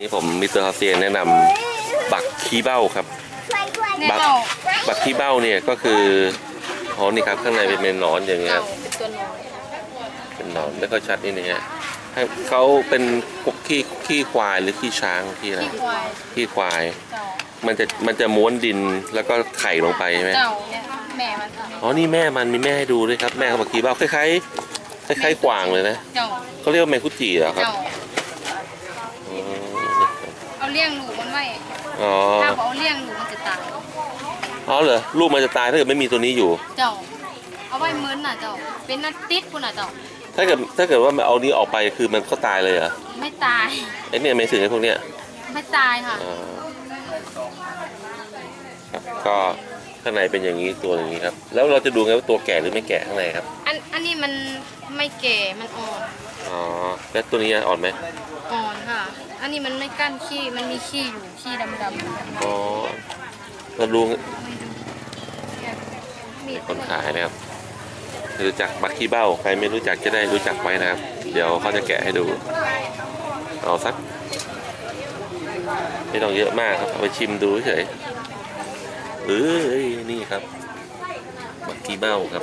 นี่ผมมิสเตอร์ฮาเซียนแนะนำบักขี้เบ้าครับเนี่ยบักเจ้าบักขี้เบ้าเนี่ยก็คืออ๋อนี่ครับข้างในเป็นหนอนอย่างเงี้ยคเจ้ารับเป็นตัวน้อยเป็นหนอนไม่ค่อยชัดนี่นะฮะให้เขาเป็นพวกขี้ขี้ควายหรือขี้ช้างขี้อะไรขี้ควายขี้ควายเจ้ามันจะมันจะม้วนดินแล้วก็ไข่ลงไปใช่ไหมเจ้าเนี่ยแม่มันเจ้าอ๋อนี่แม่มันมีแม่ให้ดูด้วยครับแม่เขาบักขี้เบ้าคล้ายๆคล้ายๆกวางเลยนะเจ้าเขาเรียกว่าแมงคุจิเหรอครับเจ้าอืม เอาเลี้ยงลูกมันไว้อ๋อ ถ้าบอกเอาเลี้ยงลูกมันจะตายอ๋อเหรอลูกมันจะตายถ้าเกิดไม่มีตัวนี้อยู่ เจ้า เอาไว้เหมือนน่ะเจ้า เป็นนัดติดคุณน่ะเจ้า ถ้าเกิดถ้าเกิดว่ามันเอานี้ออกไปคือมันก็ตายเลยเหรอไม่ตาย ไอ้เนี่ยไม่ถึงไอ้พวกเนี้ยไม่ตายค่ะอ่าครับก็ข้างในเป็นอย่างนี้ตัวอย่างนี้ครับ แล้วเราจะดูไงว่าตัวแก่หรือไม่แก่ข้างในครับอันอันนี้มันไม่แก่ มันอ่อนอ๋อแล้วตัวนี้อ่อนไหมอ่อนค่ะ อันนี้มันไม่กั้นขี้มันมีขี้อยู่ขี้ดำอ๋อเราดูๆมีคนขายนะครับ รู้จักบักกี้เบ้า ใครไม่รู้จักจะได้รู้จักไว้นะครับ เดี๋ยวเขาจะแกะให้ดู เอาสัก ไม่ต้องเยอะมากครับ เอาไปชิมดูเฉยเอ้ยนี่ครับบักกี้เบ้าครับ